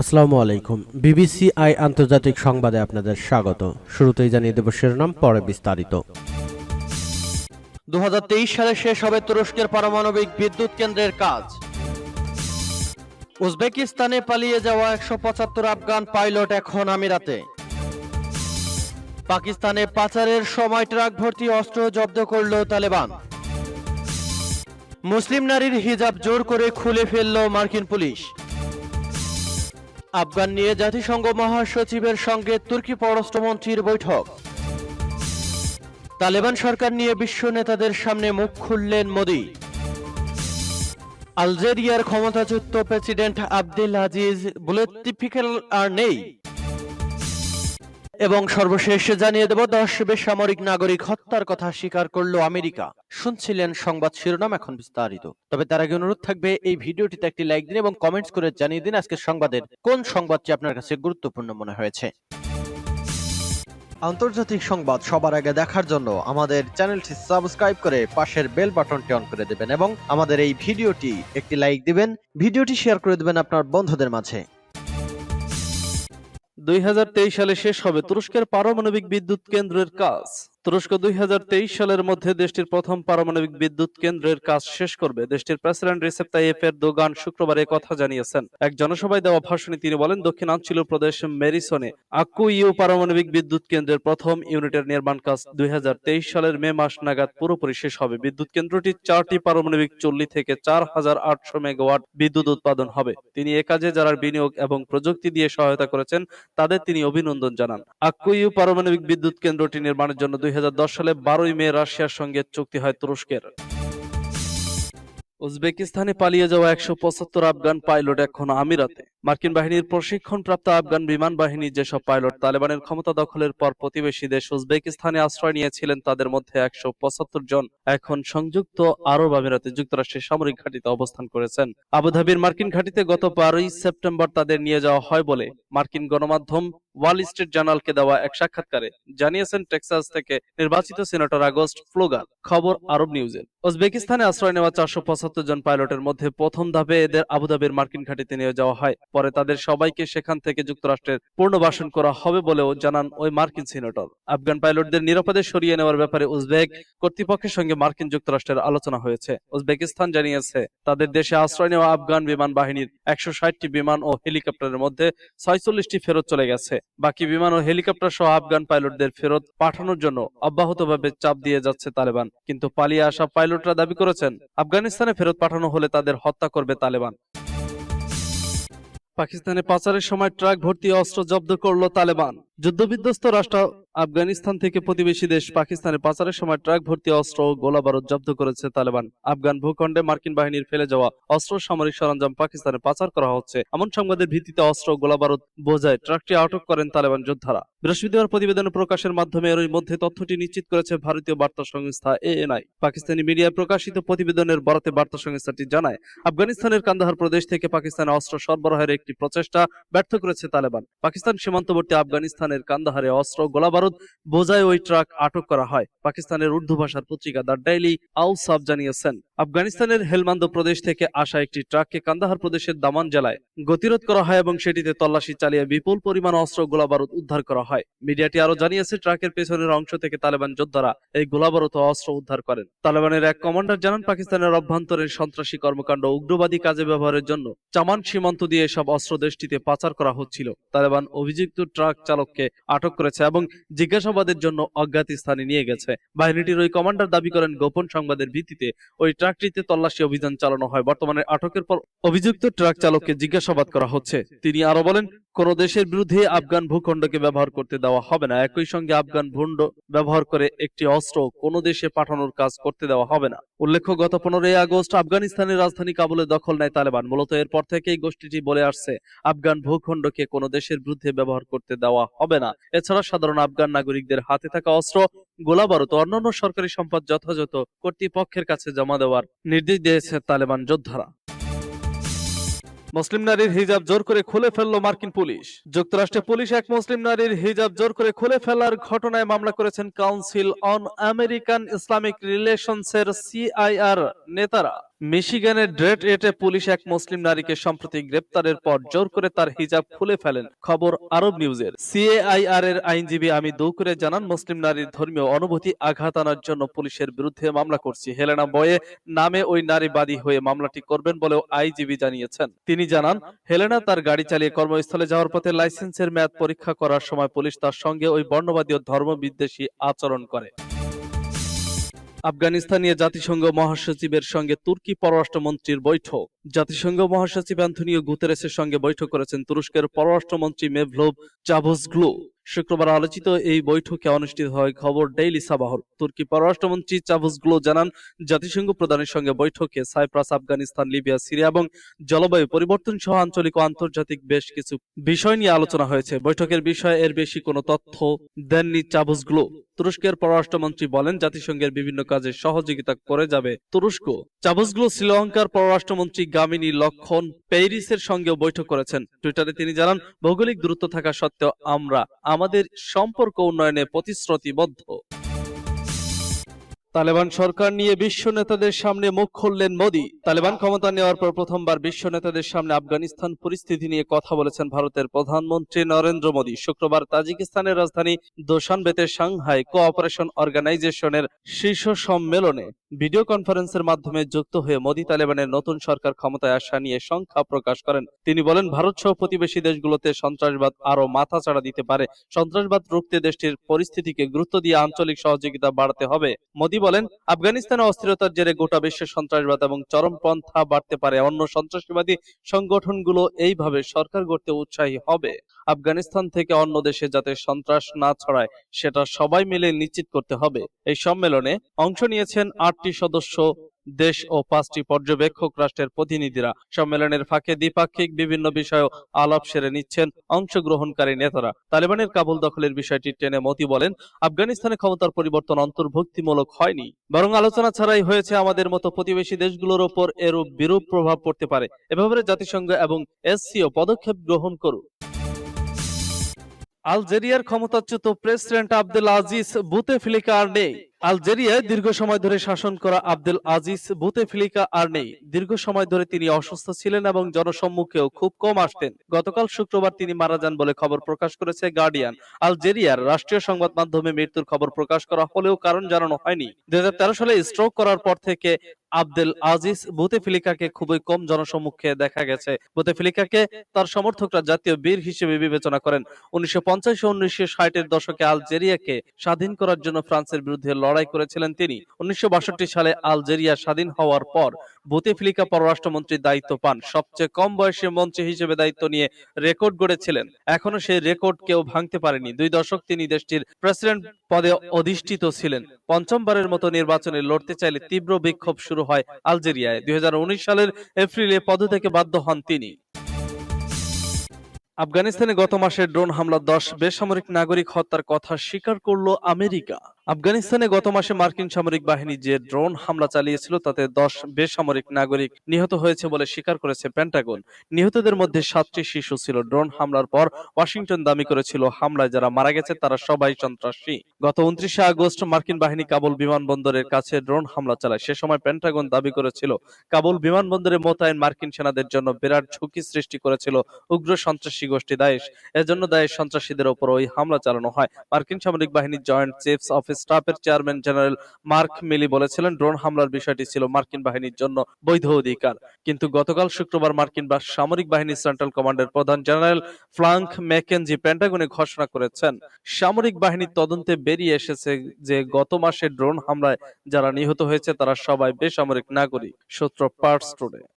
আসসালামু আলাইকুম। BBC I আন্তর্জাতিক সংবাদে আপনাদের স্বাগত। শুরুতেই জানিয়ে দেব শিরোনাম, পরে বিস্তারিত। দু সালে শেষ হবে তুরস্কের পারমাণবিক বিদ্যুৎ কেন্দ্রের কাজ। উজবেকিস্তানে পালিয়ে যাওয়া একশো পঁচাত্তর আফগান পাইলট এখন আমিরাতে। পাকিস্তানে পাচারের সময় ট্রাক ভর্তি অস্ত্র জব্দ করল তালেবান। মুসলিম নারীর হিজাব জোর করে খুলে ফেলল মার্কিন পুলিশ। আফগান নিয়ে জাতিসংঘ মহাসচিবের সঙ্গে তুর্কি পররাষ্ট্রমন্ত্রীর বৈঠক। তালেবান সরকার নিয়ে বিশ্ব নেতাদের সামনে মুখ খুললেন মোদী। আলজেরিয়ার ক্ষমতাচ্যুত প্রেসিডেন্ট আব্দুল আজিজ বুলেটিফিক্যাল আর নেই। এবং সর্বশেষ জানিয়ে দেব, দশ বেসামরিক নাগরিক হত্যার কথা স্বীকার করল আমেরিকা। শুনছিলেন সংবাদ শিরোনাম এখন বিস্তারিত। তবে তার আগে অনুরোধ থাকবে, এই ভিডিওটিতে একটি লাইক দিন এবং কমেন্টস করে জানিয়ে দিন আজকের সংবাদের কোন সংবাদটি আপনার কাছে গুরুত্বপূর্ণ মনে হয়েছে। আন্তর্জাতিক সংবাদ সবার আগে দেখার জন্য আমাদের চ্যানেলটি সাবস্ক্রাইব করে পাশের বেল বাটনটি অন করে দেবেন এবং আমাদের এই ভিডিওটি একটি লাইক দিবেন, ভিডিওটি শেয়ার করে দেবেন আপনার বন্ধুদের মাঝে। দুই হাজার তেইশ সালে শেষ হবে তুরস্কের পারমাণবিক বিদ্যুৎ কেন্দ্রের কাজ। তুরস্ক দুই সালের মধ্যে দেশটির প্রথম পারমাণবিক বিদ্যুৎ কেন্দ্রের কাজ শেষ করবে। দেশটির প্রেসিডেন্ট রিসেপ তাইয়েপ দোগান শুক্রবার কথা জানিয়েছেন। এক জনসভায় দেওয়া ভাষণে তিনি বলেন, দক্ষিণাঞ্চল প্রদেশ মেরিসনে আকু ইউ পারমাণবিক বিদ্যুৎ কেন্দ্রের প্রথম ইউনিটের নির্মাণ কাজ দুই সালের মে মাস নাগাদ পুরোপুরি শেষ হবে। বিদ্যুৎ কেন্দ্রটি চারটি পারমাণবিক চল্লি থেকে চার হাজার আটশো মেগাওয়াট বিদ্যুৎ উৎপাদন হবে। তিনি এ কাজে যারা বিনিয়োগ এবং প্রযুক্তি দিয়ে সহায়তা করেছেন, তাদের তিনি অভিনন্দন জানান। আক্কুইউ পারমাণবিক বিদ্যুৎ কেন্দ্রটি নির্মাণের জন্য দুই সালে বারোই মে রাশিয়ার সঙ্গে চুক্তি হয় তুরস্কের। উজবেকিস্তানে পালিয়ে যাওয়া একশো পঁচাত্তর আফগান পাইলট এখন আমিরাতে। মার্কিন বাহিনীর প্রশিক্ষণপ্রাপ্ত আফগান বিমান বাহিনীর যেসব পাইলট তালেবানের ক্ষমতা দখলের পর প্রতিবেশী দেশ উজবেকিস্তানে আশ্রয় নিয়েছিলেন, তাদের মধ্যে একশো পঁচাত্তর জন এখন সংযুক্ত আরব আমিরাতে যুক্তরাষ্ট্রের সামরিক ঘাঁটিতে অবস্থান করেছেন। আবুধাবির মার্কিন ঘাঁটিতে গত বারোই সেপ্টেম্বর তাদের নিয়ে যাওয়া হয় বলে মার্কিন গণমাধ্যম ওয়াল স্ট্রিট জার্নালকে দেওয়া এক সাক্ষাৎকারে জানিয়েছেন টেক্সাস থেকে নির্বাচিত সিনেটর আগস্ট ফ্লোগার খবর আরব নিউজের উজবেকিস্তানে আশ্রয় নেওয়া চারশো পঁচাত্তর জন পাইলটের মধ্যে প্রথম ধাপে এদের আবুধাবির মার্কিন ঘাঁটিতে নিয়ে যাওয়া হয়। পরে তাদের সবাইকে সেখান থেকে যুক্তরাষ্ট্রের পুনর্বাসন করা হবে বলেও জানান ওই মার্কিন সিনেটর। আফগান পাইলটদের নিরাপদে সরিয়ে নেওয়ার ব্যাপারে উজবেক কর্তৃপক্ষের সঙ্গে মার্কিন যুক্তরাষ্ট্রের আলোচনা হয়েছে। উজবেকিস্তান জানিয়েছে, তাদের দেশে আশ্রয় নেওয়া আফগান বিমান বাহিনীর একশো ষাটটি বিমান ও হেলিকপ্টারের মধ্যে ছয়চল্লিশটি ফেরত চলে গেছে। বাকি বিমান ও হেলিকপ্টার সহ আফগান পাইলটদের ফেরত পাঠানোর জন্য অব্যাহতভাবে চাপ দিয়ে যাচ্ছে তালেবান। কিন্তু পালিয়ে আসা পাইলটরা দাবি করেছেন, আফগানিস্তানে ফেরত পাঠানো হলে তাদের হত্যা করবে তালেবান। পাকিস্তানে পাচারের সময় ট্রাক ভর্তি অস্ত্র জব্দ করল তালেবান। যুদ্ধবিধ্বস্ত রাষ্ট্র আফগানিস্তান থেকে প্রতিবেশী দেশ পাকিস্তানে পাচারের সময় ট্রাক ভর্তি অস্ত্র ও গোলাবারুদ জব্দ করেছে তালেবান। আফগান ভূখণ্ডে মার্কিন বাহিনীর ফেলে যাওয়া অস্ত্র সামরিক সরঞ্জাম পাকিস্তানে পাচার করা হচ্ছে। এমন সংবাদের ভিত্তিতে অস্ত্র ও গোলাবারুদ বোঝায় ট্রাকটি আটক করেন তালেবান যোদ্ধারা। বৃহস্পতিবার প্রতিবেদন প্রকাশের মাধ্যমে এর মধ্যে তথ্যটি নিশ্চিত করেছে ভারতীয় বার্তা সংস্থা এএনআই। পাকিস্তানি মিডিয়ায় প্রকাশিত প্রতিবেদনের বরাতে বার্তা সংস্থাটি জানায়, আফগানিস্তানের কান্দাহার প্রদেশ থেকে পাকিস্তানে অস্ত্র সরবরাহের একটি প্রচেষ্টা ব্যর্থ করেছে তালেবান। পাকিস্তান সীমান্তবর্তী আফগানিস্তানের কান্দাহারে অস্ত্র, গোলাবারুদ বোঝায় ওই ট্রাক আটক করা হয়। পাকিস্তানের উর্দু ভাষার পত্রিকা দ্য ডেইলি আউসাব জানিয়েছেন, আফগানিস্তানের হেলমান্দ প্রদেশ থেকে আসা একটি ট্রাককে কান্দাহার প্রদেশের দামান জেলায় গতিরোধ করা হয় এবং সেটিতে তল্লাশি চালিয়ে বিপুল পরিমাণ অস্ত্র, গোলাবারুদ উদ্ধার করা হয়। মিডিয়াটি আরও জানিয়েছে, ট্রাকের পেছনের অংশ থেকে তালেবান যোদ্ধারা এই গোলাবারুদ অস্ত্র উদ্ধার করেন। তালেবানের এক কমান্ডার জানান, পাকিস্তানের অভ্যন্তরীণ সন্ত্রাসী কর্মকাণ্ড উগ্রবাদী কাজে ব্যবহারের জন্য চামান সীমান্ত দিয়ে এসব অস্ত্র দেশটিতে পাচার করা হচ্ছিল। তালেবান অভিযুক্ত ট্রাক চালককে আটক করেছে এবং জিজ্ঞাসাবাদের জন্য অজ্ঞাত স্থানে নিয়ে গেছে। বাহিনীটির ওই কমান্ডার দাবি করেন, গোপন সংবাদের ভিত্তিতে ওই ট্রাকটিতে তল্লাশি অভিযান চালানো হয়। বর্তমানে আটকের পর অভিযুক্ত ট্রাক চালককে জিজ্ঞাসাবাদ করা হচ্ছে। তিনি আরও বলেন কোন দেশের বিরুদ্ধে আফগান ভূখণ্ডকে ব্যবহার করতে দেওয়া হবে না। একই সঙ্গে আফগান ভূখণ্ড ব্যবহার করে একটি অস্ত্র কোনো দেশে পাঠানোর কাজ করতে দেওয়া হবে না। উল্লেখ্য, গত পনেরোই আগস্ট আফগানিস্তানের রাজধানী কাবুলে দখল নেয় তালেবান। মূলত এরপর থেকেই গোষ্ঠীটি বলে আসছে, আফগান ভূখণ্ডকে কোনো দেশের বিরুদ্ধে ব্যবহার করতে দেওয়া হবে না। এছাড়া সাধারণ আফগান নাগরিকদের হাতে থাকা অস্ত্র গোলাবারুদ অন্যান্য সরকারি সম্পদ যথাযথ কর্তৃপক্ষের কাছে জমা দেওয়ার নির্দেশ দিয়েছে তালেবান যোদ্ধারা। মুসলিম নারীর হিজাব জোর করে খুলে ফেলল মার্কিন পুলিশ। যুক্তরাষ্ট্রে পুলিশ এক মুসলিম নারীর হিজাব জোর করে খুলে ফেলার ঘটনায় মামলা করেছেন কাউন্সিল অন আমেরিকান ইসলামিক রিলেশনসের সিআইআর নেতারা। মিশিগানের ড্রেড এটে পুলিশ এক মুসলিম নারীকে সম্প্রতি গ্রেপ্তারের পর জোর করে তার হিজাব খুলে ফেলেন, খবর আরব নিউজের। সিএআইআর এর আইনজীবী আমি দৌ করে জানান, মুসলিম নারীর ধর্মীয় অনুভূতি আঘাত আনার জন্য পুলিশের বিরুদ্ধে মামলা করছি। হেলেনা বয়ে নামে ওই নারী বাদী হয়ে মামলাটি করবেন বলেও আইনজীবী জানিয়েছেন। তিনি জানান, হেলেনা তার গাড়ি চালিয়ে কর্মস্থলে যাওয়ার পথে লাইসেন্সের মেয়াদ পরীক্ষা করার সময় পুলিশ তার সঙ্গে ওই বর্ণবাদী ও ধর্মবিদ্বেষী আচরণ করে। আফগানিস্তান জাতিসংঘ মহাসচিবের সঙ্গে তুর্কি পররাষ্ট্রমন্ত্রীর বৈঠক। জাতিসংঘ মহাসচিব অ্যান্থনিও গুতেরেসের সঙ্গে বৈঠক করেছেন তুরস্কের পররাষ্ট্রমন্ত্রী মেভলোভ চাভুসগ্লু শুক্রবার আলোচিত এই বৈঠকে অনুষ্ঠিত হয় খবর ডেইলি সাবাহর। তুর্কি পররাষ্ট্রমন্ত্রী চাভুসগ্লু জানান, জাতিসংঘ প্রধানের সঙ্গে বৈঠকে সাইপ্রাস, আফগানিস্তান, লিবিয়া, সিরিয়া এবং জলবায়ু পরিবর্তন সহ আঞ্চলিক ও আন্তর্জাতিক বেশ কিছু বিষয় নিয়ে আলোচনা হয়েছে। বৈঠকের বিষয়ে এর বেশি কোনো তথ্য দেননি চাভুসগ্লু তুরস্কের পররাষ্ট্রমন্ত্রী বলেন, জাতিসংঘের বিভিন্ন কাজে সহযোগিতা করে যাবে তুরস্ক। চাবুসগুলো শ্রীলঙ্কার পররাষ্ট্রমন্ত্রী গামিনী লক্ষণ পেরিসের সঙ্গেও বৈঠক করেছেন। টুইটারে তিনি জানান, ভৌগোলিক দূরত্ব থাকা সত্ত্বেও আমরা আমাদের সম্পর্ক উন্নয়নে প্রতিশ্রুতিবদ্ধ। তালেবান সরকার নিয়ে বিশ্ব নেতাদের সামনে মুখ খুললেন মোদি। তালেবান ক্ষমতা নেওয়ার পর প্রথমবার বিশ্ব নেতাদের সামনে আফগানিস্তান পরিস্থিতি নিয়ে কথা বলেছেন ভারতের প্রধানমন্ত্রী নরেন্দ্র মোদি। শুক্রবার তাজিকিস্তানের রাজধানী দোসানবেতে সাংহাই কোঅপারেশন অর্গানাইজেশনের শীর্ষ সম্মেলনে ভিডিও কনফারেন্সের মাধ্যমে যুক্ত হয়ে মোদি তালেবানের নতুন সরকার ক্ষমতায় আসা নিয়ে সংখ্যা প্রকাশ করেন। তিনি বলেন, ভারত সহ প্রতিবেশী দেশগুলোতে সন্ত্রাসবাদ আরও মাথাচাড়া দিতে পারে। সন্ত্রাসবাদ রুখতে দেশটির পরিস্থিতিকে গুরুত্ব দিয়ে আঞ্চলিক সহযোগিতা বাড়াতে হবে। মোদি বলেন, আফগানিস্তানে অস্থিরতার জেরে গোটা বিশ্বে সন্ত্রাসবাদ এবং চরমপন্থা বাড়তে পারে। অন্য সন্ত্রাসবাদী সংগঠনগুলো এইভাবে সরকার গড়তে উৎসাহী হবে। আফগানিস্তান থেকে অন্য দেশে যাতে সন্ত্রাস না ছড়ায়, সেটা সবাই মিলে নিশ্চিত করতে হবে। এই সম্মেলনে অংশ নিয়েছেন আটটি সদস্য দেশ ও পাঁচটি পর্যবেক্ষক রাষ্ট্রের প্রতিনিধিরা সম্মেলনের ফাঁকে দ্বিপাক্ষিক বিভিন্ন বিষয়ে আলাপ সেরে নিচ্ছেন অংশগ্রহণকারী নেতারা। তালেবানের কাবুল দখলের বিষয়টি টেনে মতি বলেন, আফগানিস্তানে ক্ষমতার পরিবর্তন অন্তর্ভুক্তিমূলক হয়নি। বরং আলোচনা ছাড়াই হয়েছে আমাদের মতো প্রতিবেশী দেশগুলোর ওপর এরূপ বিরূপ প্রভাব পড়তে পারে। এভাবে জাতিসংঘ এবং এসসিও পদক্ষেপ গ্রহণ করুক। আলজেরিয়ার ক্ষমতাচ্যুত প্রেসিডেন্ট আব্দুল আজিজ বুতেফ্লিকা আর নেই। আলজেরিয়ায় দীর্ঘ সময় ধরে শাসন করা আব্দুল আজিজ বুতেফিলিকা আর নেই। দীর্ঘ সময় ধরে তিনি অসুস্থ ছিলেন এবং জনসম্মুখেও খুব কম আসতেন। গতকাল শুক্রবার তিনি মারা যান বলে খবর প্রকাশ করেছে গার্ডিয়ান। আলজেরিয়ার রাষ্ট্রীয় সংবাদ মাধ্যমে মৃত্যুর খবর প্রকাশ করা হলেও কারণ জানানো হয়নি। দুই হাজার তেরো সালে স্ট্রোক করার পর থেকে আব্দুল আজিজ বুতেফিলিকাকে খুবই কম জনসম্মুখে দেখা গেছে। বুতেফিলিকাকে তার সমর্থকরা জাতীয় বীর হিসেবে বিবেচনা করেন। উনিশশো পঞ্চাশ ও উনিশশো ষাটের দশকে আলজেরিয়াকে স্বাধীন করার জন্য ফ্রান্সের বিরুদ্ধে লড়াই করেছিলেন তিনি। উনিশশো বাষট্টি সালে আলজেরিয়া স্বাধীন হওয়ার পর বুতেফিলিকা পররাষ্ট্রমন্ত্রীর দায়িত্ব পান। সবচেয়ে কম বয়সে মন্ত্রী হিসেবে দায়িত্ব নিয়ে রেকর্ড গড়েছিলেন। এখনও সেই রেকর্ড কেউ ভাঙতে পারেনি। দুই দশক তিনি দেশটির প্রেসিডেন্ট পদে অধিষ্ঠিত ছিলেন। পঞ্চমবারের মতো নির্বাচনে লড়তে চাইলে তীব্র বিক্ষোভ শুরু হয় আলজেরিয়ায়। দুই হাজার উনিশ সালের এপ্রিলে পদ থেকে বাধ্য হন তিনি। আফগানিস্তানে গত মাসে ড্রোন হামলা দশ বেসামরিক নাগরিক হত্যার কথা স্বীকার করল আমেরিকা। আফগানিস্তানে গত মাসে মার্কিন সামরিক বাহিনী যে ড্রোন হামলা চালিয়েছিল, তাতে দশ বেসামরিক নাগরিক নিহত হয়েছে বলে স্বীকার করেছে পেন্টাগন। নিহতদের মধ্যে সাতটি শিশু ছিল। ড্রোন হামলার পর ওয়াশিংটন দাবি করেছিল, হামলায় যারা মারা গেছে, তারা সবাই সন্ত্রাসী। গত উনত্রিশে আগস্ট মার্কিন বাহিনী কাবুল বিমানবন্দরের কাছে ড্রোন হামলা চালায়। সে সময় পেন্টাগন দাবি করেছিল, কাবুল বিমানবন্দরে মোতায়েন মার্কিন সেনাদের জন্য বিরাট ঝুঁকি সৃষ্টি করেছিল উগ্র সন্ত্রাসী গোষ্ঠী দায়েশ। এজন্য দায়েশ সন্ত্রাসীদের ওপর ওই হামলা চালানো হয়। মার্কিন সামরিক বাহিনীর জয়েন্ট চিফস অফ স্টাফের চেয়ারম্যান জেনারেল মার্ক মিলি বলেছিলেন, ড্রোন হামলার বিষয়টি ছিল মার্কিন বাহিনীর জন্য বৈধ অধিকার। কিন্তু গতকাল শুক্রবার মার্কিন বা সামরিক বাহিনীর সেন্ট্রাল কমান্ডের প্রধান জেনারেল ফ্লাঙ্ক ম্যাকেনজি পেন্টাগনে ঘোষণা করেছেন, সামরিক বাহিনীর তদন্তে বেরিয়ে এসেছে যে গত মাসে ড্রোন হামলায় যারা নিহত হয়েছে তারা সবাই বেসামরিক নাগরিক। সূত্র পার্টস টুডে।